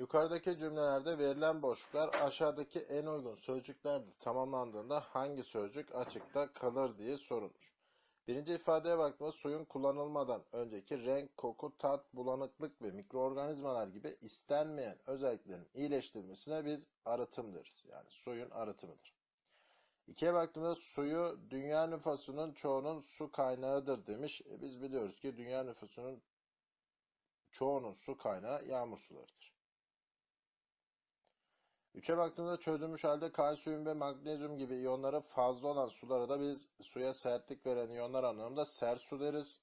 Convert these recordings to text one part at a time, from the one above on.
Yukarıdaki cümlelerde verilen boşluklar aşağıdaki en uygun sözcüklerdir. Tamamlandığında hangi sözcük açıkta kalır diye sorulmuş. Birinci ifadeye baktığımızda suyun kullanılmadan önceki renk, koku, tat, bulanıklık ve mikroorganizmalar gibi istenmeyen özelliklerin iyileştirilmesine biz arıtım deriz. Yani suyun arıtımıdır. İkiye baktığımızda suyu dünya nüfusunun çoğunun su kaynağıdır demiş. E biz biliyoruz ki dünya nüfusunun çoğunun su kaynağı yağmur sularıdır. Üçe baktığımızda çözülmüş halde kalsiyum ve magnezyum gibi iyonları fazla olan sulara da biz suya sertlik veren iyonlar anlamında sersu deriz.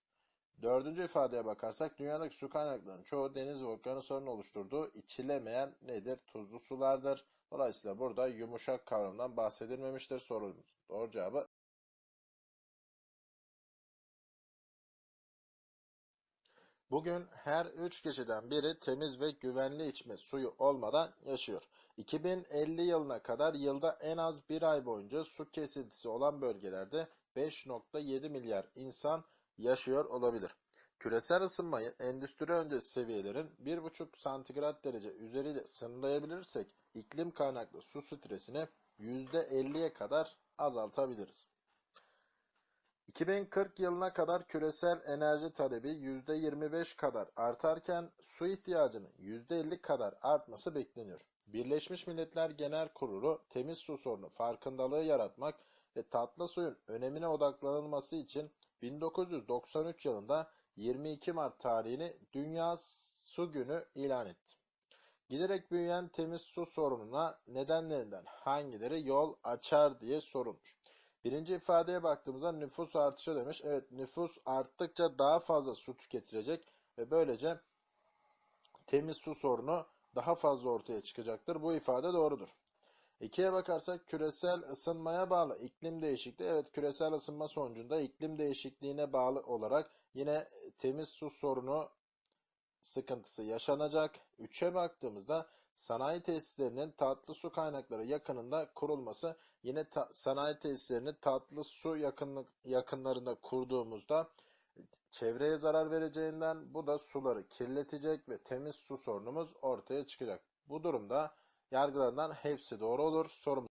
Dördüncü ifadeye bakarsak dünyadaki su kaynaklarının çoğu deniz ve okyanusların oluşturduğu içilemeyen nedir? Tuzlu sulardır. Dolayısıyla burada yumuşak kavramdan bahsedilmemiştir sorumuz. Doğru cevabı Bugün her 3 kişiden biri temiz ve güvenli içme suyu olmadan yaşıyor. 2050 yılına kadar yılda en az bir ay boyunca su kesintisi olan bölgelerde 5.7 milyar insan yaşıyor olabilir. Küresel ısınmayı endüstri öncesi seviyelerin 1,5 santigrat derece üzeriyle sınırlayabilirsek iklim kaynaklı su stresini %50'ye kadar azaltabiliriz. 2040 yılına kadar küresel enerji talebi %25 kadar artarken su ihtiyacının %50 kadar artması bekleniyor. Birleşmiş Milletler Genel Kurulu temiz su sorunu farkındalığı yaratmak ve tatlı suyun önemine odaklanılması için 1993 yılında 22 Mart tarihini Dünya Su Günü ilan etti. Giderek büyüyen temiz su sorununa nedenlerinden hangileri yol açar diye sorulmuş. Birinci ifadeye baktığımızda nüfus artışı demiş. Evet nüfus arttıkça daha fazla su tüketilecek ve böylece temiz su sorunu daha fazla ortaya çıkacaktır. Bu ifade doğrudur. İkiye bakarsak küresel ısınmaya bağlı iklim değişikliği. Evet küresel ısınma sonucunda iklim değişikliğine bağlı olarak yine temiz su sorunu sıkıntısı yaşanacak. Üçe baktığımızda sanayi tesislerinin tatlı su kaynakları yakınında kurulması yine ta sanayi tesislerini tatlı su yakınlık, yakınlarında kurduğumuzda çevreye zarar vereceğinden bu da suları kirletecek ve temiz su sorunumuz ortaya çıkacak. Bu durumda yargılarından hepsi doğru olur. Sorumuz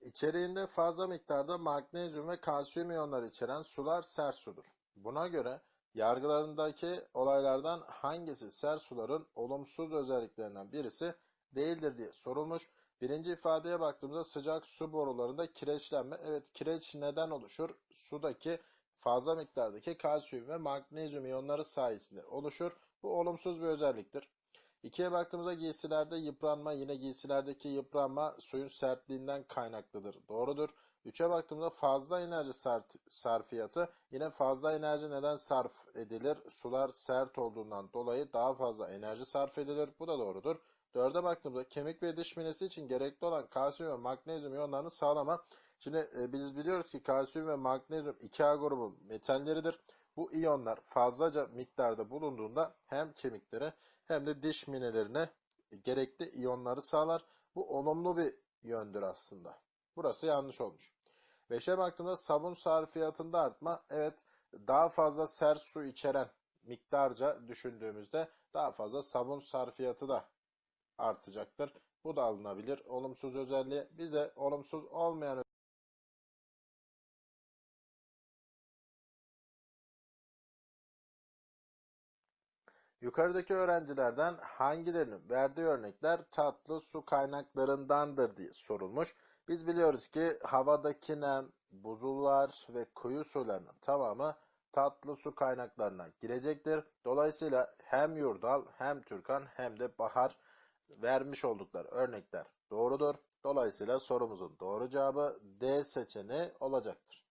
İçeriğinde fazla miktarda magnezyum ve kalsiyum iyonları içeren sular sert sudur. Buna göre yargılarındaki olaylardan hangisi sert suların olumsuz özelliklerinden birisi değildir diye sorulmuş. Birinci ifadeye baktığımızda sıcak su borularında kireçlenme. Evet kireç neden oluşur? Sudaki fazla miktardaki kalsiyum ve magnezyum iyonları sayesinde oluşur. Bu olumsuz bir özelliktir. İkiye baktığımızda giysilerde yıpranma, yine giysilerdeki yıpranma suyun sertliğinden kaynaklıdır. Doğrudur. Üçe baktığımızda fazla enerji sarfiyatı, yine fazla enerji neden sarf edilir? Sular sert olduğundan dolayı daha fazla enerji sarf edilir. Bu da doğrudur. Dörde baktığımızda kemik ve diş minesi için gerekli olan kalsiyum ve magnezyum iyonlarını sağlama. Şimdi e, biz biliyoruz ki kalsiyum ve magnezyum 2A grubu metalleridir. Bu iyonlar fazlaca miktarda bulunduğunda hem kemiklere hem de diş minelerine gerekli iyonları sağlar. Bu olumlu bir yöndür aslında. Burası yanlış olmuş. 5'e baktığımda sabun sarfiyatında artma. Evet daha fazla sert su içeren miktarca düşündüğümüzde daha fazla sabun sarfiyatı da artacaktır. Bu da alınabilir. Olumsuz özelliği bize olumsuz olmayan Yukarıdaki öğrencilerden hangilerinin verdiği örnekler tatlı su kaynaklarındandır diye sorulmuş. Biz biliyoruz ki havadaki nem, buzullar ve kuyu sularının tamamı tatlı su kaynaklarına girecektir. Dolayısıyla hem Yurdal hem Türkan hem de Bahar vermiş oldukları örnekler doğrudur. Dolayısıyla sorumuzun doğru cevabı D seçeneği olacaktır.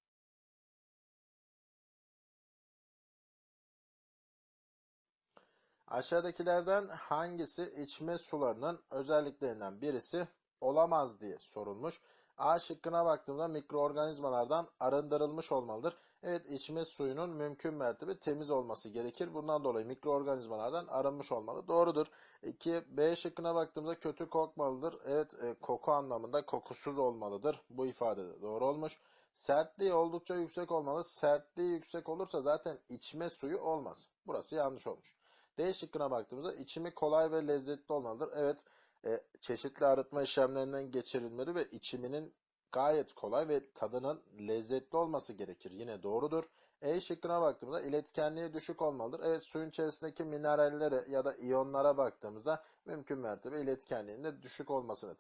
Aşağıdakilerden hangisi içme sularının özelliklerinden birisi olamaz diye sorulmuş. A şıkkına baktığımda mikroorganizmalardan arındırılmış olmalıdır. Evet içme suyunun mümkün mertebe temiz olması gerekir. Bundan dolayı mikroorganizmalardan arınmış olmalı. Doğrudur. 2. B şıkkına baktığımda kötü kokmalıdır. Evet e, koku anlamında kokusuz olmalıdır. Bu ifade de doğru olmuş. Sertliği oldukça yüksek olmalı. Sertliği yüksek olursa zaten içme suyu olmaz. Burası yanlış olmuş. D şıkkına baktığımızda içimi kolay ve lezzetli olmalıdır. Evet, e, çeşitli arıtma işlemlerinden geçirilmeli ve içiminin gayet kolay ve tadının lezzetli olması gerekir. Yine doğrudur. E şıkkına baktığımızda iletkenliği düşük olmalıdır. Evet suyun içerisindeki minerallere ya da iyonlara baktığımızda mümkün mertebe iletkenliğinin de düşük olmasını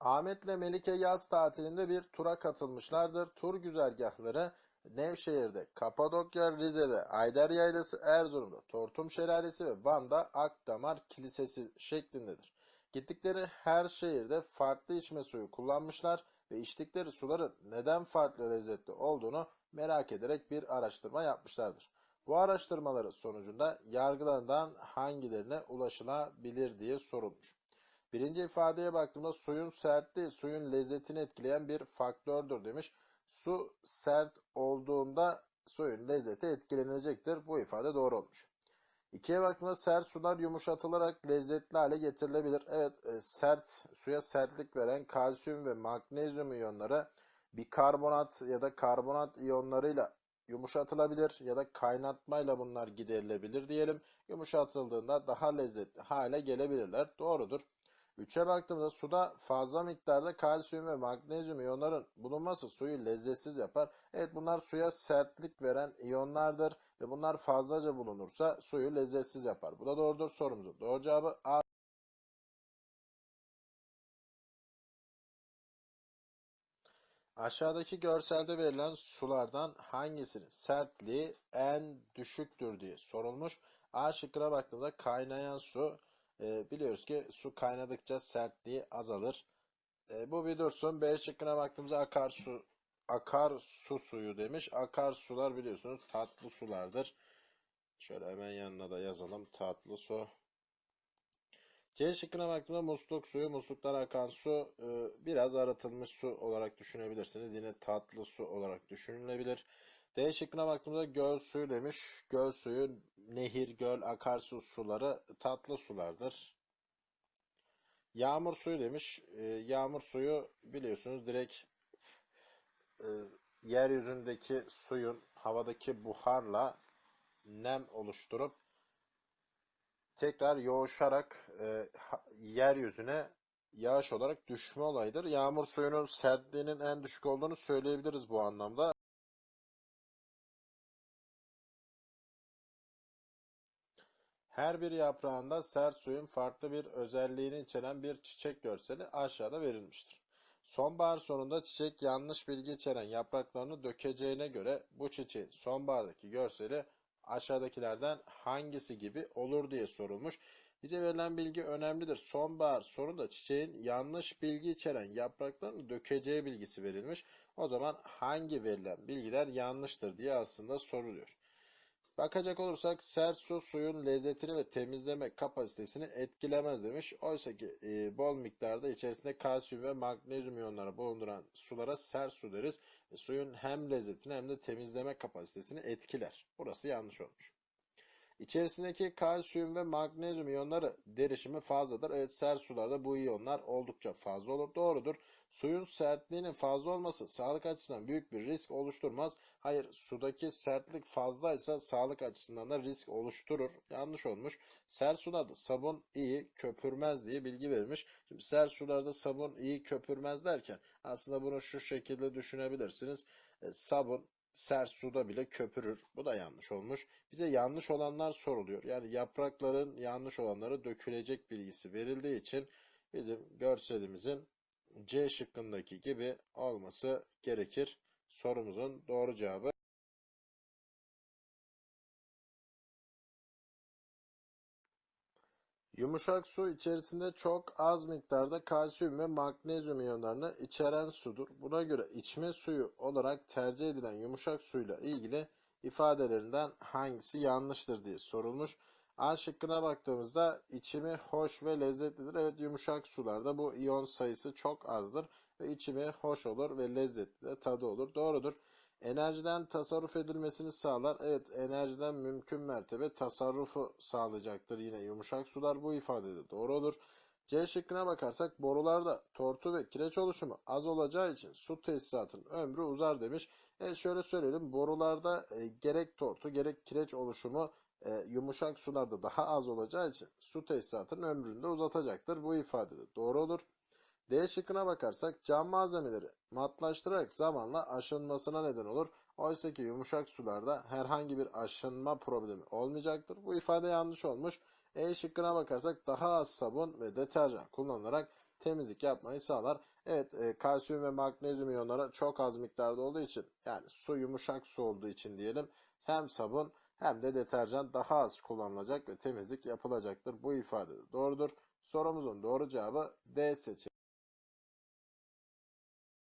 Ahmet'le Melike yaz tatilinde bir tura katılmışlardır. Tur güzergahları Nevşehir'de, Kapadokya, Rize'de, Ayder Yaylası, Erzurum'da, Tortum Şelalesi ve Van'da Akdamar Kilisesi şeklindedir. Gittikleri her şehirde farklı içme suyu kullanmışlar ve içtikleri suların neden farklı lezzetli olduğunu merak ederek bir araştırma yapmışlardır. Bu araştırmaların sonucunda yargılarından hangilerine ulaşılabilir diye sorulmuş. Birinci ifadeye baktığımda suyun sertliği suyun lezzetini etkileyen bir faktördür demiş. Su sert olduğunda suyun lezzeti etkilenecektir. Bu ifade doğru olmuş. İkiye baktığımda sert sular yumuşatılarak lezzetli hale getirilebilir. Evet e, sert suya sertlik veren kalsiyum ve magnezyum iyonları bikarbonat ya da karbonat iyonlarıyla yumuşatılabilir ya da kaynatmayla bunlar giderilebilir diyelim. Yumuşatıldığında daha lezzetli hale gelebilirler. Doğrudur. 3'e baktığımızda suda fazla miktarda kalsiyum ve magnezyum iyonların bulunması suyu lezzetsiz yapar. Evet bunlar suya sertlik veren iyonlardır ve bunlar fazlaca bulunursa suyu lezzetsiz yapar. Bu da doğrudur sorumuzun. Doğru cevabı A. Aşağıdaki görselde verilen sulardan hangisinin sertliği en düşüktür diye sorulmuş. A şıkkına baktığımda kaynayan su e, biliyoruz ki su kaynadıkça sertliği azalır. E, bu bir dursun. B şıkkına baktığımızda akarsu akar su suyu demiş. Akar sular biliyorsunuz tatlı sulardır. Şöyle hemen yanına da yazalım. Tatlı su. C şıkkına baktığımda musluk suyu, musluktan akan su e, biraz arıtılmış su olarak düşünebilirsiniz. Yine tatlı su olarak düşünülebilir. D şıkkına baktığımızda göl suyu demiş. Göl suyu, nehir, göl, akarsu suları tatlı sulardır. Yağmur suyu demiş. E, yağmur suyu biliyorsunuz direkt e, yeryüzündeki suyun havadaki buharla nem oluşturup tekrar yoğuşarak e, yeryüzüne yağış olarak düşme olayıdır. Yağmur suyunun sertliğinin en düşük olduğunu söyleyebiliriz bu anlamda. Her bir yaprağında sert suyun farklı bir özelliğini içeren bir çiçek görseli aşağıda verilmiştir. Sonbahar sonunda çiçek yanlış bilgi içeren yapraklarını dökeceğine göre bu çiçeğin sonbahardaki görseli aşağıdakilerden hangisi gibi olur diye sorulmuş. Bize verilen bilgi önemlidir. Sonbahar sonunda çiçeğin yanlış bilgi içeren yapraklarını dökeceği bilgisi verilmiş. O zaman hangi verilen bilgiler yanlıştır diye aslında soruluyor. Bakacak olursak sert su suyun lezzetini ve temizleme kapasitesini etkilemez demiş. Oysa ki e, bol miktarda içerisinde kalsiyum ve magnezyum iyonları bulunduran sulara sert su deriz. E, suyun hem lezzetini hem de temizleme kapasitesini etkiler. Burası yanlış olmuş. İçerisindeki kalsiyum ve magnezyum iyonları derişimi fazladır. Evet sert sularda bu iyonlar oldukça fazla olur. Doğrudur. Suyun sertliğinin fazla olması sağlık açısından büyük bir risk oluşturmaz. Hayır, sudaki sertlik fazlaysa sağlık açısından da risk oluşturur. Yanlış olmuş. Sert sularda sabun iyi köpürmez diye bilgi verilmiş. Şimdi sert sularda sabun iyi köpürmez derken aslında bunu şu şekilde düşünebilirsiniz. E, sabun sert suda bile köpürür. Bu da yanlış olmuş. Bize yanlış olanlar soruluyor. Yani yaprakların yanlış olanları dökülecek bilgisi verildiği için bizim görselimizin C şıkkındaki gibi olması gerekir. Sorumuzun doğru cevabı Yumuşak su içerisinde çok az miktarda kalsiyum ve magnezyum iyonlarını içeren sudur. Buna göre içme suyu olarak tercih edilen yumuşak suyla ilgili ifadelerinden hangisi yanlıştır diye sorulmuş. A şıkkına baktığımızda içimi hoş ve lezzetlidir. Evet yumuşak sularda bu iyon sayısı çok azdır ve içimi hoş olur ve lezzetli de tadı olur. Doğrudur. Enerjiden tasarruf edilmesini sağlar. Evet enerjiden mümkün mertebe tasarrufu sağlayacaktır yine yumuşak sular bu ifadede doğru olur. C şıkkına bakarsak borularda tortu ve kireç oluşumu az olacağı için su tesisatının ömrü uzar demiş. Evet şöyle söyleyelim borularda e, gerek tortu gerek kireç oluşumu e, yumuşak sularda daha az olacağı için su tesisatının ömrünü de uzatacaktır. Bu ifade de doğru olur. D şıkkına bakarsak cam malzemeleri matlaştırarak zamanla aşınmasına neden olur. Oysa ki yumuşak sularda herhangi bir aşınma problemi olmayacaktır. Bu ifade yanlış olmuş. E şıkkına bakarsak daha az sabun ve deterjan kullanılarak temizlik yapmayı sağlar. Evet e, kalsiyum ve magnezyum iyonları çok az miktarda olduğu için yani su yumuşak su olduğu için diyelim hem sabun hem de deterjan daha az kullanılacak ve temizlik yapılacaktır. Bu ifade de doğrudur. Sorumuzun doğru cevabı D seçeneği.